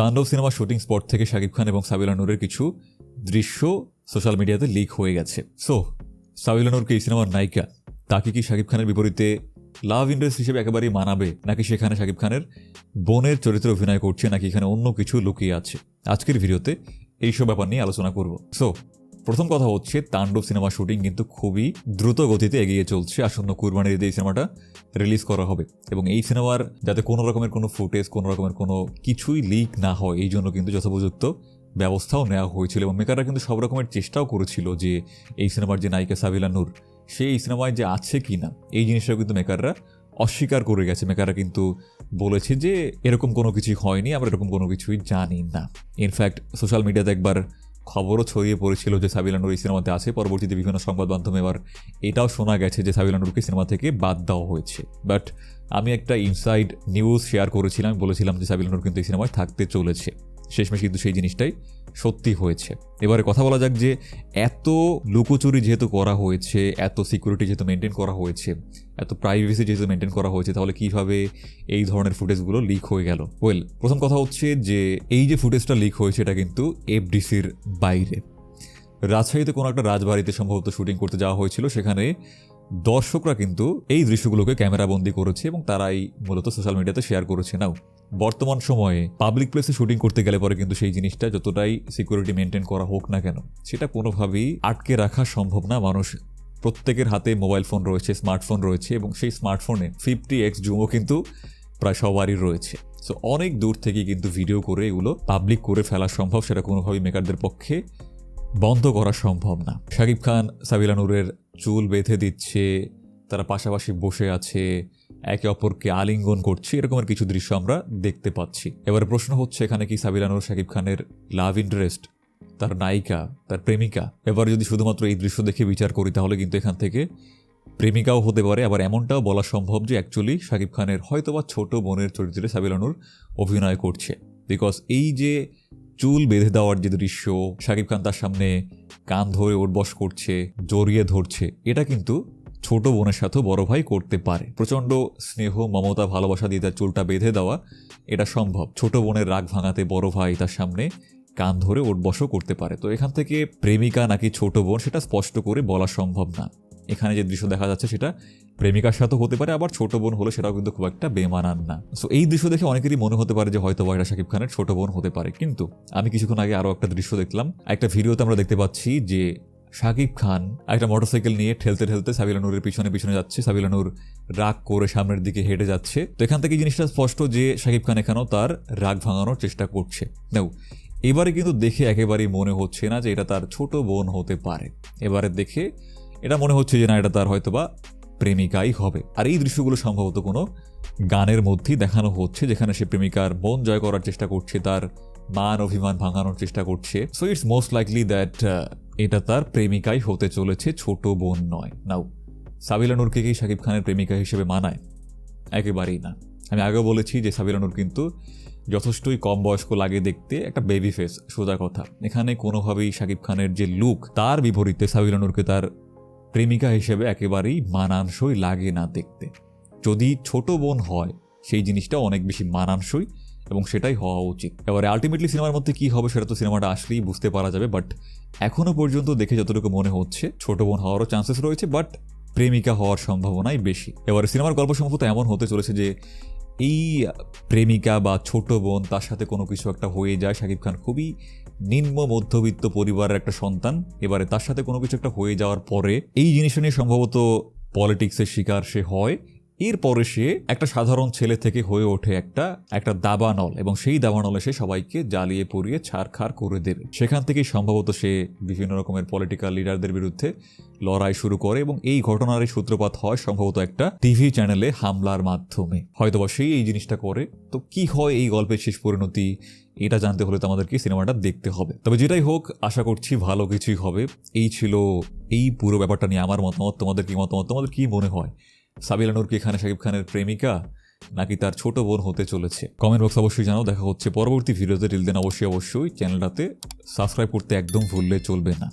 তাণ্ডব cinema shooting spot থেকে শাকিব খান এবং সাবিলা নূরের কিছু দৃশ্য সোশ্যাল মিডিয়াতে লিক হয়ে গেছে। সো, সাবিলা নূরকে এই সিনেমার নায়িকা? তাকে কি শাকিব খানের বিপরীতে লাভ ইন্টারেস্ট হিসেবে একেবারেই মানাবে? নাকি সেখানে শাকিব খানের বোনের চরিত্রে অভিনয় করছে? নাকি এখানে অন্য কিছু লুকিয়ে আছে? আজকের ভিডিওতে এইসব ব্যাপার নিয়ে আলোচনা করব। সো প্রথম কথা হচ্ছে, তাণ্ডব সিনেমা শুটিং কিন্তু খুবই দ্রুত গতিতে এগিয়ে চলছে। আসন্ন কুরবানির এই সিনেমাটা রিলিজ করা হবে। এবং এই সিনেমার যাতে কোনো রকমের কোনো ফুটেজ কোনো রকমের কোনো কিছুই লিক না হয়, এই জন্য কিন্তু যথোপযুক্ত ব্যবস্থাও নেওয়া হয়েছিল এবং মেকাররা কিন্তু সব রকমের চেষ্টাও করেছিল যে এই সিনেমার যে নায়িকা সাবিলা নূর, সে এই সিনেমায় যে আছে কি না এই জিনিসটাও কিন্তু মেকাররা অস্বীকার করে গেছে। মেকাররা কিন্তু বলেছে যে এরকম কোনো কিছুই হয়নি, আমরা এরকম কোনো কিছুই জানি না। ইনফ্যাক্ট সোশ্যাল মিডিয়াতে একবার খবরও ছড়িয়ে পড়েছিল যে সাবিলা নূর এই সিনেমাতে আছে। পরবর্তীতে বিভিন্ন সংবাদ মাধ্যমে এবার এটাও শোনা গেছে যে সাবিলা নূরকে সিনেমা থেকে বাদ দেওয়া হয়েছে। বাট আমি একটা ইনসাইড নিউজ শেয়ার করেছিলাম, বলেছিলাম যে সাবিলা নূর কিন্তু এই সিনেমায় থাকতে চলেছে। শেষমেশ কিন্তু সেই জিনিসটাই সত্যি হয়েছে। এবারে কথা বলা যাক যে এত লুকোচুরি যেহেতু করা হয়েছে, এত সিকিউরিটি যেহেতু মেনটেন করা হয়েছে, এত প্রাইভেসি যেহেতু মেনটেন করা হয়েছে, তাহলে কীভাবে এই ধরনের ফুটেজগুলো লিক হয়ে গেল? ওয়েল প্রথম কথা হচ্ছে যে এই যে ফুটেজটা লিক হয়েছে, এটা কিন্তু এফডিসির বাইরে। রাজশাহীতে কোনো একটা রাজবাড়িতে সম্ভবত শুটিং করতে যাওয়া হয়েছিল, সেখানে দর্শকরা কিন্তু এই দৃশ্যগুলোকে ক্যামেরাবন্দি করেছে এবং তারাই মূলত সোশ্যাল মিডিয়াতে শেয়ার করেছে। নাও বর্তমান সময়ে পাবলিক প্লেসে শুটিং করতে গেলে পরে কিন্তু সেই জিনিসটা যতটাই সিকিউরিটি মেনটেন করা হোক না কেন, সেটা কোনোভাবেই আটকে রাখা সম্ভব না মানুষ। প্রত্যেকের হাতে মোবাইল ফোন রয়েছে স্মার্টফোন রয়েছে এবং সেই স্মার্টফোনে ফিফটি এক্স জুমও কিন্তু প্রায় সবারই রয়েছে। সো অনেক দূর থেকে কিন্তু ভিডিও করে এগুলো পাবলিক করে ফেলা সম্ভব, সেটা কোনোভাবেই মেকারদের পক্ষে বন্ধ করা সম্ভব না। শাকিব খান সাবিলা নূরের চুল বেঁধে দিচ্ছে তারা পাশাপাশি বসে আছে, একে অপরকে আলিঙ্গন করছে এরকমের কিছু দৃশ্য আমরা দেখতে পাচ্ছি। এবারে প্রশ্ন হচ্ছে, এখানে কি সাবিলা নূর শাকিব খানের লাভ ইন্টারেস্ট তার নায়িকা, তার প্রেমিকা? এবার যদি শুধুমাত্র এই দৃশ্য দেখে বিচার করি, তাহলে কিন্তু এখান থেকে প্রেমিকাও হতে পারে, আবার এমনটাও বলা সম্ভব যে অ্যাকচুয়ালি শাকিব খানের হয়তোবা ছোট বোনের চরিত্রে সাবিলানুর অভিনয় করছে। বিকজ এই যে চুল বেঁধে দেওয়ার যে দৃশ্য, শাকিব খান তার সামনে কান ধরে ওঠবস করছে, জড়িয়ে ধরছে, এটা কিন্তু ছোট বোনের সাথেও বড় ভাই করতে পারে। প্রচণ্ড স্নেহ, মমতা, ভালোবাসা দিয়ে তার চুলটা বেঁধে দেওয়া, এটা সম্ভব। ছোট বোনের রাগ ভাঙাতে বড় ভাই তার সামনে কান ধরে ওঠবসও করতে পারে। তো এখান থেকে প্রেমিকা নাকি ছোট বোন, সেটা স্পষ্ট করে বলা সম্ভব না। এখানে যে দৃশ্য দেখা যাচ্ছে, সেটা প্রেমিকার সাথেও হতে পারে, আবার ছোট বোন হলে সেটাও কিন্তু খুব একটা বেমানান না। সো এই দৃশ্য দেখে অনেকেরই মনে হতে পারে যে হয়তো বা এটা শাকিব খানের ছোট বোন হতে পারে। কিন্তু আমি কিছুক্ষণ আগে আরও একটা দৃশ্য দেখলাম। একটা ভিডিওতে আমরা দেখতে পাচ্ছি যে শাকিব খান একটা মোটরসাইকেল নিয়ে ঠেলতে ঠেলতে সাবিলা নূরের পিছনে পিছনে যাচ্ছে। সাবিলা নূর রাগ করে সামনের দিকে হেঁটে যাচ্ছে। তো এখান থেকে জিনিসটা স্পষ্ট যে শাকিব খান এখানেও তার রাগ ভাঙানোর চেষ্টা করছে। নাও, এবারে কিন্তু দেখে একেবারেই মনে হচ্ছে না যে এটা তার ছোট বোন হতে পারে। এবারে দেখে এটা মনে হচ্ছে যে না, এটা তার হয়তোবা প্রেমিকাই হবে। আর এই দৃশ্যগুলো সম্ভবত কোনো গানের মধ্যেই দেখানো হচ্ছে, যেখানে সে প্রেমিকার মন জয় করার চেষ্টা করছে, তার মান অভিমান ভাঙানোর চেষ্টা করছে। So it's most likely that এটা তার প্রেমিকাই হতে চলেছে ছোট বোন নয়। নাও, সাবিলা নূরকে কি শাকিব খানের প্রেমিকা হিসেবে মানায়? একেবারেই না। আমি আগেও বলেছি যে সাবিলা নূর কিন্তু যথেষ্টই কম বয়স্ক লাগে দেখতে, একটা বেবি ফেস সোজা কথা। এখানে কোনোভাবেই শাকিব খানের যে লুক তার বিপরীতে সাবিলা নূরকে তার প্রেমিকা হিসেবে একেবারেই মানানসই লাগে না দেখতে। যদি ছোট বোন হয়, সেই জিনিসটা অনেক বেশি মানানসই এবং সেটাই হওয়া উচিত। এবারে আলটিমেটলি সিনেমার মধ্যে কি হবে সেটা তো সিনেমাটা আসলেই বুঝতে পারা যাবে বাট এখনও পর্যন্ত দেখে যতটুকু মনে হচ্ছে, ছোট বোন হওয়ারও চান্সেস রয়েছে বাট প্রেমিকা হওয়ার সম্ভাবনাই বেশি। এবারে সিনেমার গল্প সম্ভবত এমন হতে চলেছে যে, এই প্রেমিকা বা ছোট বোন তার সাথে কোনো কিছু একটা হয়ে যায়। শাকিব খান খুবই নিম্ন মধ্যবিত্ত পরিবারের একটা সন্তান। এবারে তার সাথে কোনো কিছু একটা হয়ে যাওয়ার পরে এই জিনিসটা নিয়ে সম্ভবত পলিটিক্সের শিকার সে হয়। এরপরে সে একটা সাধারণ ছেলে থেকে হয়ে ওঠে একটা একটা দাবানল এবং সেই দাবানলে সে সবাইকে জ্বালিয়ে পুড়িয়ে ছাড়খাড় করে দেবে। সেখান থেকেই সম্ভবত সে বিভিন্ন রকমের পলিটিক্যাল লিডারদের বিরুদ্ধে লড়াই শুরু করে এবং এই ঘটনারই সূত্রপাত হয় সম্ভবত একটা টিভি চ্যানেলে হামলার মাধ্যমে। হয়তোবা সেই এই জিনিসটা করে। তো কি হয় এই গল্পের শেষ পরিণতি? এটা জানতে হলে তো আমাদেরকে সিনেমাটা দেখতে হবে। তবে যেটাই হোক, আশা করছি ভালো কিছুই হবে। এই ছিল এই পুরো ব্যাপারটা নিয়ে আমার মতামত। তোমাদের কি মতামত? তোমাদের কি মনে হয়? সাবিলা নূর কি এখানে শাকিব খানের প্রেমিকা নাকি তার ছোট বোন হতে চলেছে? কমেন্ট বক্স অবশ্যই জানাও, দেখা হচ্ছে পরবর্তী ভিডিওতে টিল দেন অবশ্যই অবশ্যই চ্যানেলটাতে সাবস্ক্রাইব করতে একদম ভুললে চলবে না।